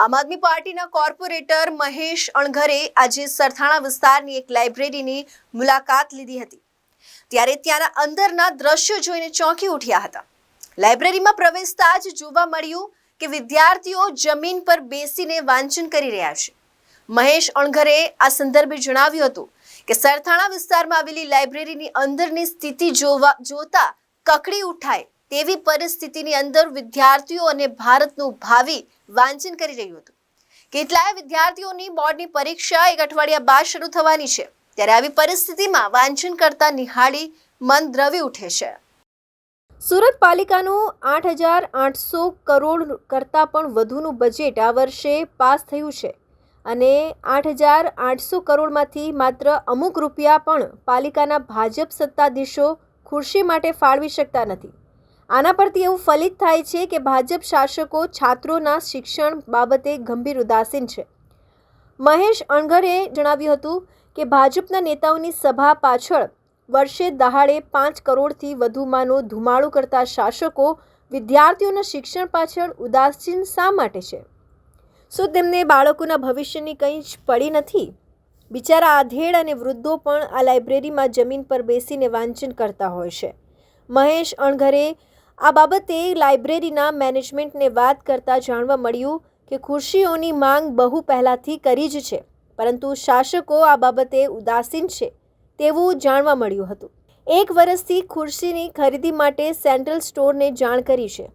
આમ આદમી પાર્ટીના કોર્પોરેટર મહેશ અણઘરે આજે સરથાણા વિસ્તારની એક લાઇબ્રેરીની મુલાકાત લીધી હતી. ત્યારે ત્યાંના અંદરના દ્રશ્યો જોઈને ચોંકી ઉઠ્યા હતા. લાઇબ્રેરીમાં પ્રવેશતા જ જોવા મળ્યું કે વિદ્યાર્થીઓ જમીન પર બેસીને વાંચન કરી રહ્યા છે. મહેશ અણઘરે આ સંદર્ભે જણાવ્યું હતું કે સરથાણા વિસ્તારમાં આવેલી લાઇબ્રેરીની અંદરની સ્થિતિ જોવા જોતા કકડી ઉઠાય તેવી પરિસ્થિતિની અંદર વિદ્યાર્થીઓ અને ભારતનું ભાવિ વાંચન કરી રહ્યું હતું. કેટલાય વિદ્યાર્થીઓની બોર્ડની પરીક્ષા એક અઠવાડિયા બાદ શરૂ થવાની છે. ત્યારે આવી પરિસ્થિતિમાં વાંચન કરતા નિહાળી મન દ્રવી ઉઠે છે. સુરત પાલિકાનું આઠ હજાર આઠસો કરોડ કરતાં પણ વધુનું બજેટ આ વર્ષે પાસ થયું છે. અને આઠ હજાર આઠસો કરોડમાંથી માત્ર અમુક રૂપિયા પણ પાલિકાના ભાજપ સત્તાધીશો ખુરશી માટે ફાળવી શકતા નથી. આના પરથી એવું ફલિત થાય છે કે ભાજપ શાસકો છાત્રોના શિક્ષણ બાબતે ગંભીર ઉદાસીન છે. મહેશ અણઘરે જણાવ્યું હતું કે ભાજપના નેતાઓની સભા પાછળ વર્ષે દહાડે પાંચ કરોડથી વધુમાંનો ધુમાડો કરતા શાસકો વિદ્યાર્થીઓના શિક્ષણ પાછળ ઉદાસીન શા માટે છે? શું તેમને બાળકોના ભવિષ્યની કંઈ જ પડી નથી? બિચારા આધેડ અને વૃદ્ધો પણ આ લાઇબ્રેરીમાં જમીન પર બેસીને વાંચન કરતા હોય છે. મહેશ અણઘરે આ બાબતે લાઇબ્રેરીના મેનેજમેન્ટને વાત કરતાં જાણવા મળ્યું કે ખુરશીઓની માંગ બહુ પહેલાંથી કરી જ છે, પરંતુ શાસકો આ બાબતે ઉદાસીન છે તેવું જાણવા મળ્યું હતું. એક વર્ષથી ખુરશીની ખરીદી માટે સેન્ટ્રલ સ્ટોરને જાણ કરી છે.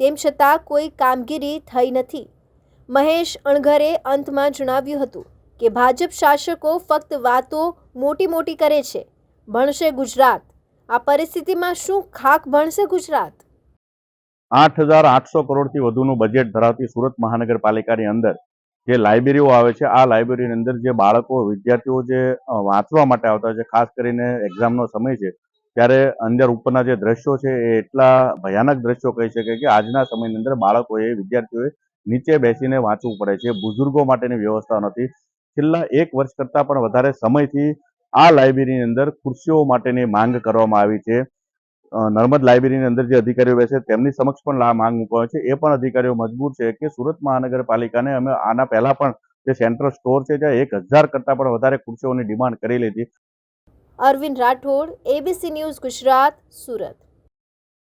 તેમ છતાં કોઈ કામગીરી થઈ નથી. મહેશ અણઘરે અંતમાં જણાવ્યું હતું કે ભાજપ શાસકો ફક્ત વાતો મોટી મોટી કરે છે, ભણશે ગુજરાત. આ પરિસ્થિતિમાં શું ખાક ભણશે ગુજરાત? આઠ હજાર આઠસો કરોડથી વધુનું બજેટ ધરાવતી સુરત મહાનગરપાલિકાની અંદર જે લાઇબ્રેરીઓ આવે છે, આ લાઇબ્રેરીની અંદર જે બાળકો, વિદ્યાર્થીઓ જે વાંચવા માટે આવતા છે, ખાસ કરીને એક્ઝામનો સમય છે, ત્યારે અંદર ઉપરના જે દ્રશ્યો છે એ એટલા ભયાનક દ્રશ્યો કહી શકે કે આજના સમયની અંદર બાળકોએ, વિદ્યાર્થીઓએ નીચે બેસીને વાંચવું પડે છે. બુઝુર્ગો માટેની વ્યવસ્થા નથી. છેલ્લા એક વર્ષ કરતાં પણ વધારે સમયથી આ લાઇબ્રેરીની અંદર ખુરશીઓ માટેની માંગ કરવામાં આવી છે. નર્મદ લાઇબ્રેરીની અંદર જે અધિકારીઓ બેસે તેમની સમક્ષ પણ માંગ મૂકવામાં છે. એ પણ અધિકારીઓ મજબૂર છે કે સુરત મહાનગરપાલિકાને અમે આના પહેલા પણ જે સેન્ટ્રલ સ્ટોર છે ત્યાં એક હજાર કરતાં પણ વધારે ખુરશીઓની ડિમાન્ડ કરેલી હતી. Arvind Rathod ABC news Gujarat, Surat.